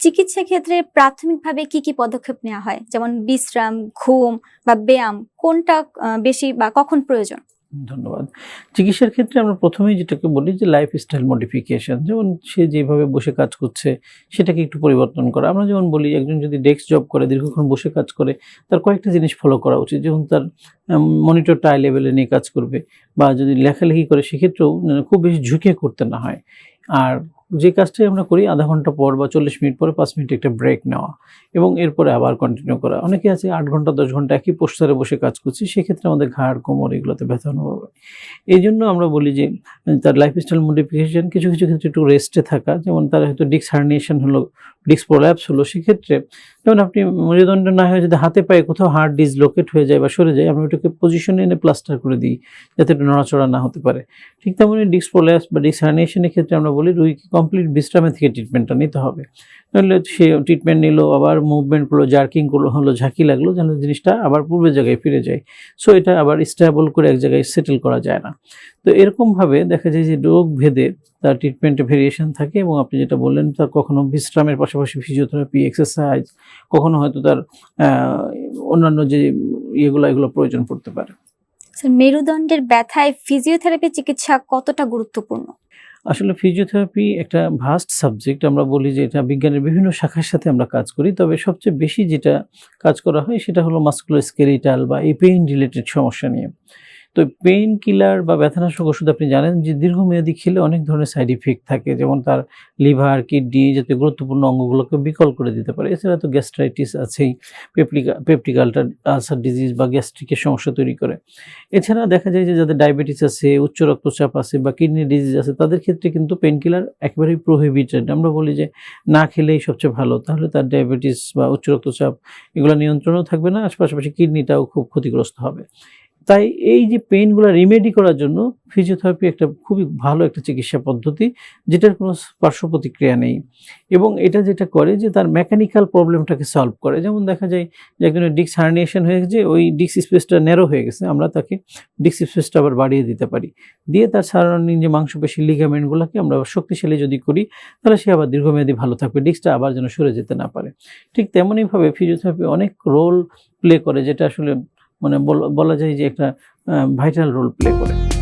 চিকিৎসা ক্ষেত্রে প্রাথমিকভাবে কি কি পদক্ষেপ নেওয়া হয়? যেমন বিশ্রাম, ঘুম বা ব্যায়াম, কোনটা বেশি বা কখন প্রয়োজন? ধন্যবাদ। চিকিৎসার ক্ষেত্রে আমরা প্রথমেই যেটাকে বলি যে লাইফস্টাইল মডিফিকেশন যেমন সে যেভাবে বসে কাজ করছে, সেটাকে একটু পরিবর্তন করা। আমরা যেমন বলি, একজন যদি ডেস্ক জব করে, দীর্ঘক্ষণ বসে কাজ করে, তার কয়েকটা জিনিস ফলো করা উচিত। যেমন তার মনিটরটা আই লেভেলে নিয়ে কাজ করবে, বা যদি লেখালেখি করে, সেক্ষেত্রেও খুব বেশি ঝুঁকে করতে না হয়। আর যে কাজটাই আমরা করি, আধা ঘণ্টা পর বা চল্লিশ মিনিট পরে পাঁচ মিনিট একটা ব্রেক নেওয়া এবং এরপরে আবার কন্টিনিউ করা। অনেকে আছে আট ঘণ্টা, দশ ঘণ্টা একই পোস্টারে বসে কাজ করছি, সেক্ষেত্রে আমাদের ঘাড়, কোমর এগুলোতে ব্যথা অনুভব হয়। এই জন্য আমরা বলি যে তার লাইফস্টাইল মডিফিকেশন কিছু কিছু ক্ষেত্রে একটু রেস্টে থাকা, যেমন তার হয়তো ডিস্ক হার্নিয়েশন হলো ডিস্ক প্রোল্যাপস হলো, সেক্ষেত্রে যেমন আপনি মেরুদণ্ড না হয়ে যদি হাতে পায়ে কোথাও হার্ট ডিসলোকেট হয়ে যায় বা সরে যায়, আমরা ওটাকে পজিশনে এনে প্লাস্টার করে দিই, যাতে নড়াচড়া না হতে পারে। ঠিক তেমনই ডিস্ক প্রোল্যাপস বা ডিস্ক হার্নিয়েশনের ক্ষেত্রে আমরা বলি রুগীকে কমপ্লিট বিশ্রামে থেকে ট্রিটমেন্টটা নিতে হবে। নাহলে সে ট্রিটমেন্ট নিল, আবার মুভমেন্ট করল জার্কিং করল, হলো, ঝাঁকি লাগল, যেন জিনিসটা আবার পূর্বের জায়গায় ফিরে যায়। সো এটা আবার স্টেবল করে এক জায়গায় সেটেল করা যায় না। তো এরকমভাবে দেখা যায় যে রোগ ভেদে তার ট্রিটমেন্টে ভেরিয়েশন থাকে এবং আপনি যেটা বললেন, তার কখনো বিশ্রামের পাশাপাশি ফিজিওথেরাপি এক্সারসাইজ কখনো হয়তো তার অন্যান্য যে ইয়েগুলো, এগুলো প্রয়োজন পড়তে পারে। মেরুদণ্ডের ব্যথায় ফিজিওথেরাপি চিকিৎসা কতটা গুরুত্বপূর্ণ? আসলে ফিজিওথেরাপি একটা ভাস্ট সাবজেক্ট আমরা বলি যে এটা বিজ্ঞানের বিভিন্ন শাখার সাথে আমরা কাজ করি, তবে সবচেয়ে বেশি যেটা কাজ করা হয় সেটা হলো মাস্কুলোস্কেলিটাল বা এই পেইন রিলেটেড সমস্যা নিয়ে। তো পেইন কিলার বা ব্যথানাশক ওষুধ আপনি জানেন যে দীর্ঘমেয়াদী খেলে অনেক ধরনের সাইড ইফেক্ট থাকে, যেমন তার লিভার কিডনি যাতে গুরুত্বপূর্ণ অঙ্গগুলোকে বিকল করে দিতে পারে। এছাড়া তো গ্যাস্ট্রাইটিস আছেই পেপটিকা পেপটিকালটা আলসার ডিজিজ বা গ্যাস্ট্রিকের সমস্যা তৈরি করে। এছাড়া দেখা যায় যে যাদের ডায়াবেটিস আছে, উচ্চ রক্তচাপ আছে বা কিডনি ডিজিজ আছে, তাদের ক্ষেত্রে কিন্তু পেন কিলার একেবারেই প্রোহিবিটেড আমরা বলি যে না খেলেই সবচেয়ে ভালো, তাহলে তার ডায়াবেটিস বা উচ্চ রক্তচাপ এগুলো নিয়ন্ত্রণও থাকবে না আর পাশাপাশি কিডনিটাও খুব ক্ষতিগ্রস্ত হবে। তাই এই যে পেইনগুলো রিমেডি করার জন্য ফিজিওথেরাপি একটা খুবই ভালো একটা চিকিৎসা পদ্ধতি, যেটার কোনো পার্শ্ব প্রতিক্রিয়া নেই। এবং এটা যেটা করে যে তার মেকানিক্যাল প্রবলেমটাকে সলভ করে। যেমন দেখা যায় যে একজনের ডিস্ক হার্নিয়েশন হয়ে গেছে, ওই ডিস্ক স্পেসটা ন্যারো হয়ে গেছে, আমরা তাকে ডিস্ক স্পেসটা আবার বাড়িয়ে দিতে পারি। দিয়ে তার সারাউন্ডিং যে মাংসপেশি লিগামেন্টগুলোকে আমরা শক্তিশালী যদি করি, তাহলে সে আবার দীর্ঘমেয়াদী ভালো থাকবে ডিস্কটা আবার যেন সরে যেতে না পারে। ঠিক তেমনইভাবে ফিজিওথেরাপি অনেক রোল প্লে করে, যেটা আসলে মানে বল- যায় যে একটা ভাইটাল রোল প্লে করে।